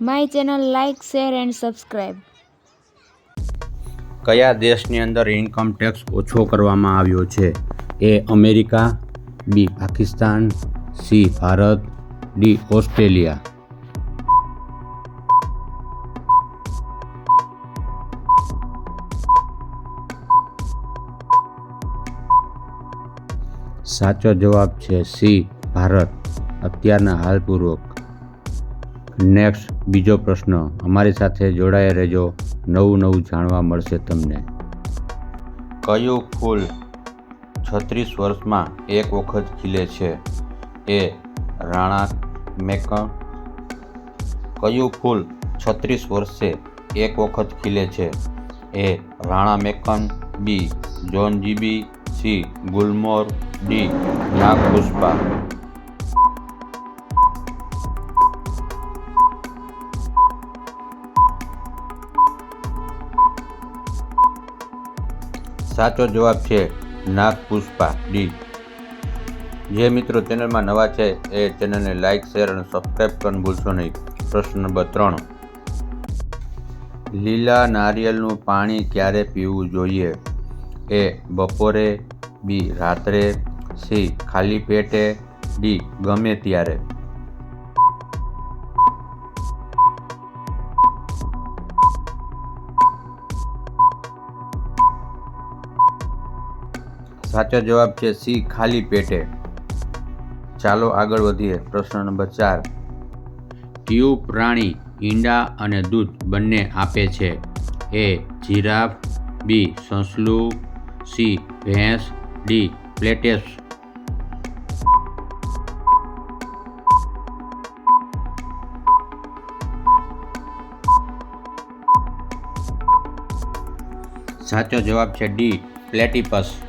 My channel like share and subscribe કયા દેશની અંદર ઇન્કમ ટેક્સ ઓછો કરવામાં આવ્યો છે? A America, B Pakistan, C Bharat, D Australia. સાચો જવાબ છે સી ભારત. અત્યારના હાલપૂર્વક નેક્સ્ટ બીજો પ્રશ્ન. અમારી સાથે જોડાયા રહેજો. નવું નવું જાણવા મળશે તમને. કયું ફૂલ છત્રીસ વર્ષમાં એક વખત ખીલે છે? એ રાણા મેકન કયું ફૂલ છત્રીસ વર્ષે એક વખત ખીલે છે? એ રાણા મેકન બી જોન જીબી સી ગુલમોર, ડી નાગપુષ્પા. સાચો જવાબ છે નાગપુષ્પા ડી જે મિત્રો ચેનલમાં નવા છે, એ ચેનલને લાઇક શેર અને સબસ્ક્રાઈબ કરવાનું ભૂલશો નહીં. પ્રશ્ન નંબર ત્રણ. લીલા નારિયેળનું પાણી ક્યારે પીવું જોઈએ? એ બપોરે, બી રાત્રે, સી ખાલી પેટે, ડી ગમે ત્યારે. સાચો જવાબ છે સી, ખાલી પેટે. ચાલો આગળ વધીએ. પ્રશ્ન નંબર ચાર. કયું પ્રાણી, ઈંડા અને દૂધ બંને આપે છે? એ, જીરાફ, બી, સસલું, સી, ભેંસ, ડી, પ્લેટેસ. સાચો જવાબ છે ડી, પ્લેટિપસ.